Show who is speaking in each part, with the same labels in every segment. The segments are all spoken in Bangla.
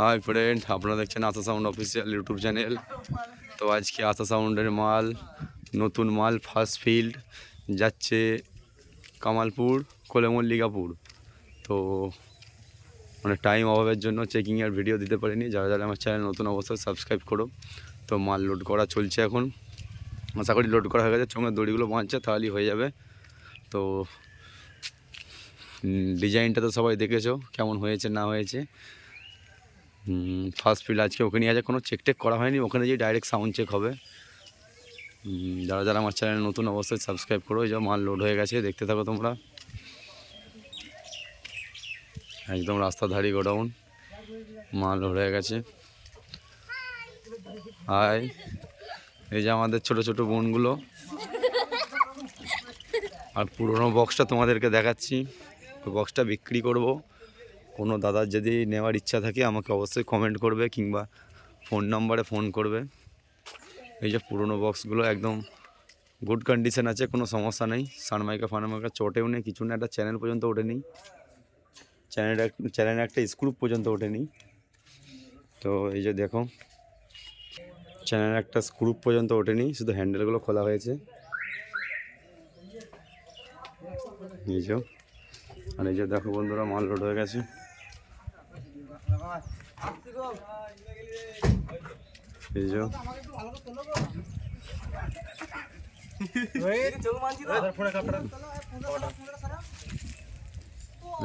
Speaker 1: হাই ফ্রেন্ড আপনারা দেখছেন Asha sound official YouTube channel তো আজকে আশা সাউন্ডের মাল, নতুন মাল ফার্স্ট ফিল্ড যাচ্ছে কামালপুর, কোলেমল্লিকাপুর। তো মানে টাইম অভাবের জন্য চেকিংয়ের ভিডিও দিতে পারিনি। যারা যারা আমার চ্যানেল নতুন অবশ্যই সাবস্ক্রাইব করো। তো মাল লোড করা চলছে এখন। আশা করি লোড করা হয়ে গেছে। চোঙের দড়িগুলো বাঁধছে তাহলেই হয়ে যাবে। তো ডিজাইনটা তো সবাই দেখেছ, কেমন হয়েছে, না হয়েছে। ফার্স্ট ফিল্ড আজকে ওখানে আছে কোনো চেক টেক করা হয়নি, ওখানে যে ডাইরেক্ট সাউন্ড চেক হবে। যারা যারা আমার চ্যানেল নতুন অবশ্যই সাবস্ক্রাইব করো, এই যে মাল লোড হয়ে গেছে, দেখতে থাকো তোমরা। একদম রাস্তা ধারি গোডাউন, মাল লোড হয়ে গেছে। হাই এই যে আমাদের ছোট ছোট বোনগুলো। আর পুরোনো বক্সটা তোমাদেরকে দেখাচ্ছি। বক্সটা বিক্রি করব। কোনো দাদার যদি নেওয়ার ইচ্ছা থাকে আমাকে অবশ্যই কমেন্ট করবে কিংবা ফোন নাম্বারে ফোন করবে। এই যে পুরোনো বক্সগুলো একদম গুড কন্ডিশন আছে, কোনো সমস্যা নেই। সানমাইকা ফানমাইকা চটেও নেই, কিছু না একটা চ্যানেল পর্যন্ত ওঠেনি। চ্যানেল চ্যানেলে একটা স্ক্রুপ পর্যন্ত ওঠেনি। তো এই যে দেখো চ্যানেলে একটা স্ক্রুপ পর্যন্ত ওঠেনি, শুধু হ্যান্ডেলগুলো খোলা হয়েছে। এই যে, আর এই যে দেখো বন্ধুরা, মাল লোড হয়ে গেছে। এই যে।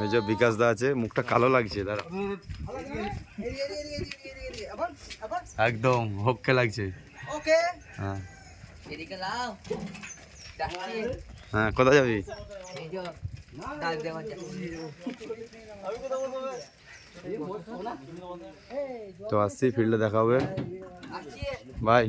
Speaker 1: এই যে বিকাশ দা আছে মুখটা কালো লাগছে দাঁড়া। একদম হককে লাগছে।
Speaker 2: ওকে
Speaker 1: হ্যাঁ
Speaker 2: এদিকে লাও
Speaker 1: হ্যাঁ কোথায় যাবি তো আসছি ফিল্ডে দেখা হবে। বাই।